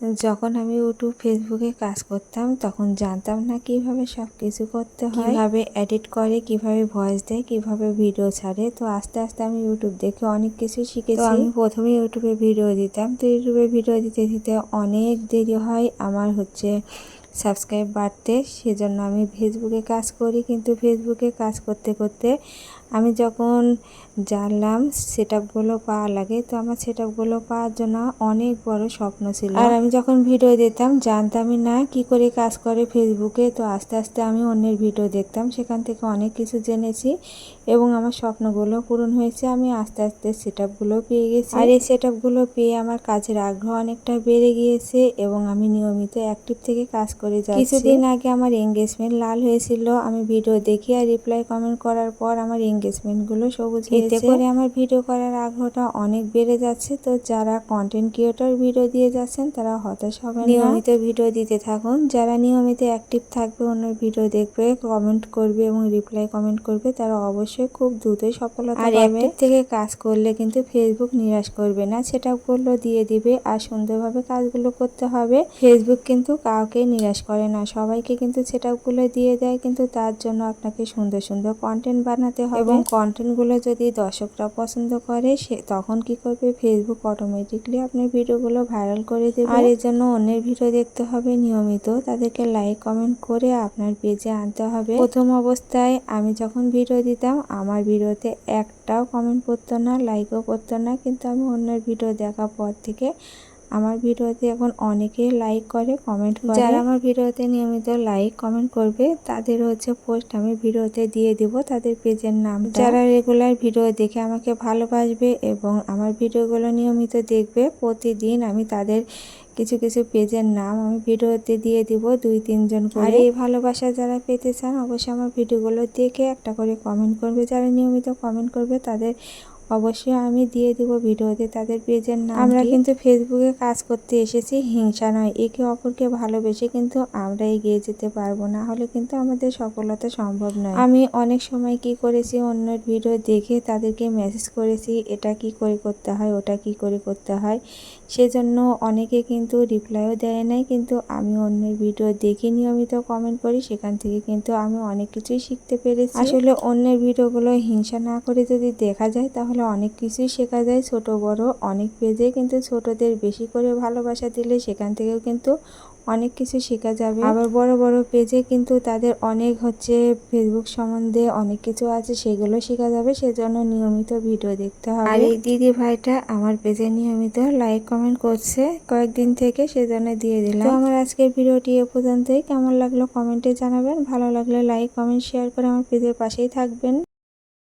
যখন আমি ইউটিউব ফেসবুকে কাজ করতাম, তখন জানতাম না কীভাবে সব কিছু করতে হয়। কীভাবে এডিট করে, কীভাবে ভয়েস দেয়, কীভাবে ভিডিও ছাড়ে। তো আস্তে আস্তে আমি ইউটিউব দেখে অনেক কিছু শিখেছি। আমি প্রথমে ইউটিউবে ভিডিও দিতাম। তো ইউটিউবে ভিডিও দিতে দিতে অনেক দেরি হয়। আমার হচ্ছে সাবস্ক্রাইব বাড়তে। সেজন্য আমি ফেসবুকে কাজ করি। কিন্তু ফেসবুকে কাজ করতে করতে আমি যখন জানলাম সেট আপগুলো পাওয়া লাগে, তো আমার সেট আপগুলো পাওয়ার জন্য অনেক বড় স্বপ্ন ছিল। আর আমি যখন ভিডিও দিতাম জানতামই না কি করে কাজ করে ফেসবুকে, তো আস্তে আস্তে আমি অন্যের ভিডিও দেখতাম। সেখান থেকে অনেক কিছু জেনেছি এবং আমার স্বপ্নগুলো পূরণ হয়েছে। আমি আস্তে আস্তে সেট আপগুলো পেয়ে গেছি। আর এই সেট আপগুলো পেয়ে আমার কাজের আগ্রহ অনেকটা বেড়ে গিয়েছে এবং আমি নিয়মিত অ্যাক্টিভ থেকে কাজ করে যাচ্ছি। কিছুদিন আগে আমার এঙ্গেজমেন্ট লাল হয়েছিল। আমি ভিডিও দেখি আর রিপ্লাই কমেন্ট করার পর আমার এঙ্গেজমেন্টগুলো সবুজ এতে করে আমার ভিডিও করার আগ্রহটা অনেক বেড়ে যাচ্ছে। তো যারা কন্টেন্ট ক্রিয়েটর ভিডিও দিয়ে যাচ্ছেন তারা হতাশ হবে নিয়মিত ভিডিও দিতে থাকুন। যারা নিয়মিত অ্যাক্টিভ থাকবে অন্যের ভিডিও দেখবে কমেন্ট করবে এবং রিপ্লাই কমেন্ট করবে তারা অবশ্যই খুব দ্রুতই সফলতা আর অ্যাক্টিভ থেকে কাজ করলে কিন্তু ফেসবুক নিরাশ করবে না। সেটা করলেও দিয়ে দিবে আর সুন্দরভাবে কাজগুলো করতে হবে। ফেসবুক কিন্তু কাউকে নিরাশ করে না। সবাইকে কিন্তু সেটাগুলো দিয়ে দেয়। কিন্তু তার জন্য আপনাকে সুন্দর সুন্দর কন্টেন্ট বানাতে হবে। এবং কন্টেন্টগুলো যদি দর্শকরা পছন্দ করে সে তখন কি করবে? ফেসবুক অটোমেটিকলি আপনার ভিডিওগুলো ভাইরাল করে দেবে। আর এর জন্য অন্যের ভিডিও দেখতে হবে নিয়মিত। তাদেরকে লাইক কমেন্ট করে আপনার পেজে আনতে হবে। প্রথম অবস্থায় আমি যখন ভিডিও দিতাম আমার ভিডিওতে একটাও কমেন্ট করতো না লাইকও করতো না। কিন্তু আমি অন্যের ভিডিও দেখার পর থেকে আমার ভিডিওতে এখন অনেকে লাইক করে কমেন্ট করে। যারা আমার ভিডিওতে নিয়মিত লাইক কমেন্ট করবে তাদের হচ্ছে পোস্ট আমি ভিডিওতে দিয়ে দিব তাদের পেজের নাম যারা রেগুলার ভিডিও দেখে আমাকে ভালোবাসবে এবং আমার ভিডিওগুলো নিয়মিত দেখবে প্রতিদিন আমি তাদের কিছু কিছু পেজের নাম আমি ভিডিওতে দিয়ে দিব দুই তিনজন করে। এই ভালোবাসা যারা পেতে চান অবশ্যই আমার ভিডিওগুলো দেখে একটা করে কমেন্ট করবে। যারা নিয়মিত কমেন্ট করবে তাদের অবশ্যই আমি দিয়ে দিব ভিডিওতে তাদের পেজের নাম আমরা কিন্তু ফেসবুকে কাজ করতে এসেছি হিংসা নয়। একে অপরকে ভালোবেসে কিন্তু আমরা এগিয়ে যেতে পারব না হলে কিন্তু আমাদের সফলতা সম্ভব নয়। আমি অনেক সময় কি করেছি অন্যের ভিডিও দেখে তাদেরকে মেসেজ করেছি এটা কি করে করতে হয় ওটা কি করে করতে হয়? সেজন্য অনেকে কিন্তু রিপ্লাইও দেয় নাই কিন্তু আমি অন্যের ভিডিও দেখে নিয়মিত কমেন্ট করি সেখান থেকে কিন্তু আমি অনেক কিছুই শিখতে পেরেছি। আসলে অন্যের ভিডিওগুলো হিংসা না করে যদি দেখা যায় তাহলে অনেক কিছুই শেখা যায় ছোট, বড় অনেক পেজে। কিন্তু ছোটদের বেশি করে ভালোবাসা দিলে সেখান থেকেও কিন্তু অনেক কিছু শেখা যাবে। আবার বড় বড় পেজে কিন্তু তাদের অনেক হচ্ছে ফেসবুক সম্বন্ধে অনেক কিছু আছে, সেগুলো শেখা যাবে। সেজন্য নিয়মিত ভিডিও দেখতে হবে। আর এই দিদি ভাইটা আমার পেজে নিয়মিত লাইক, কমেন্ট করছে কয়েকদিন থেকে, সেজন্য দিয়ে দিলাম। তো আমার আজকের ভিডিওটি এ পর্যন্তই। কেমন লাগল কমেন্টে জানাবেন। ভালো লাগলে লাইক, কমেন্ট, শেয়ার করে আমার পেজের পাশেই থাকবেন।